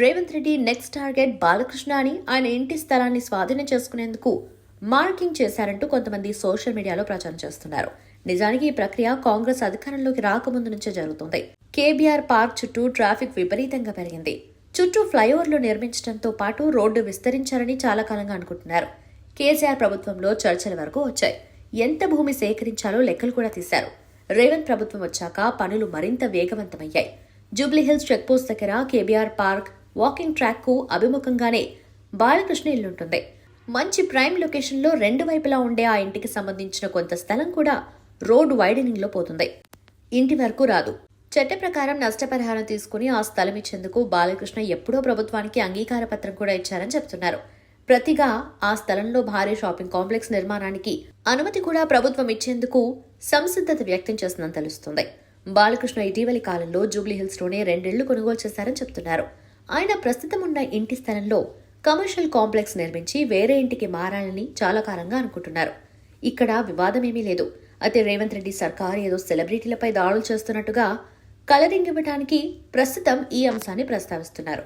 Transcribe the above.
Revanth Reddy next target Balakrishna అని ఆయన ఇంటి స్థలాన్ని స్వాధీనం చేసుకునేందుకు మార్కింగ్ చేశారంటూ కొంతమంది సోషల్ మీడియాలో ప్రచారం చేస్తున్నారు. నిజానికి ఈ ప్రక్రియ కాంగ్రెస్ అధికారంలోకి రాకముందు నుంచే జరుగుతుంది. కేబీఆర్ పార్క్ చుట్టూ ట్రాఫిక్ విపరీతంగా పెరిగింది. చుట్టూ ఫ్లైఓవర్లు నిర్మించడంతో పాటు రోడ్డు విస్తరించారని చాలా కాలంగా అనుకుంటున్నారు. కేసీఆర్ ప్రభుత్వంలో చర్చల వరకు వచ్చాయి. ఎంత భూమి సేకరించాలో లెక్కలు కూడా తీశారు. రేవంత్ ప్రభుత్వం వచ్చాక పనులు మరింత వేగవంతమయ్యాయి. జూబ్లీహిల్స్ చెక్పోస్ట్ దగ్గర కేబీఆర్ పార్క్ వాకింగ్ ట్రాక్కు అభిముఖంగానే బాలకృష్ణ ఇల్లుంటుంది. మంచి ప్రైమ్ లొకేషన్లో రెండు వైపులా ఉండే ఆ ఇంటికి సంబంధించిన కొంత స్థలం కూడా రోడ్డు వైడనింగ్లో పోతుంది. ఇంటి వరకు రాదు. చట్ట ప్రకారం నష్టపరిహారం తీసుకుని ఆ స్థలం ఇచ్చేందుకు బాలకృష్ణ ఎప్పుడో ప్రభుత్వానికి అంగీకార పత్రం కూడా ఇచ్చారని చెప్తున్నారు. ప్రతిగా ఆ స్థలంలో భారీ షాపింగ్ కాంప్లెక్స్ నిర్మాణానికి అనుమతి కూడా ప్రభుత్వం ఇచ్చేందుకు సంసిద్ధత వ్యక్తం చేస్తుందని తెలుస్తుంది. బాలకృష్ణ ఇటీవలి కాలంలో జూబ్లీహిల్స్లోనే రెండేళ్ళు కొనుగోలు చేశారని చెప్తున్నారు. ఆయన ప్రస్తుతం ఉన్న ఇంటి స్థలంలో కమర్షియల్ కాంప్లెక్స్ నిర్మించి వేరే ఇంటికి మారాలని చాలా కాలంగా అనుకుంటున్నారు. ఇక్కడ వివాదమేమీ లేదు. అయితే రేవంత్ రెడ్డి సర్కార్ ఏదో సెలబ్రిటీలపై దాడులు చేస్తున్నట్టుగా కలరింగ్ ఇవ్వడానికి ప్రస్తుతం ఈ అంశాన్ని ప్రస్తావిస్తున్నారు.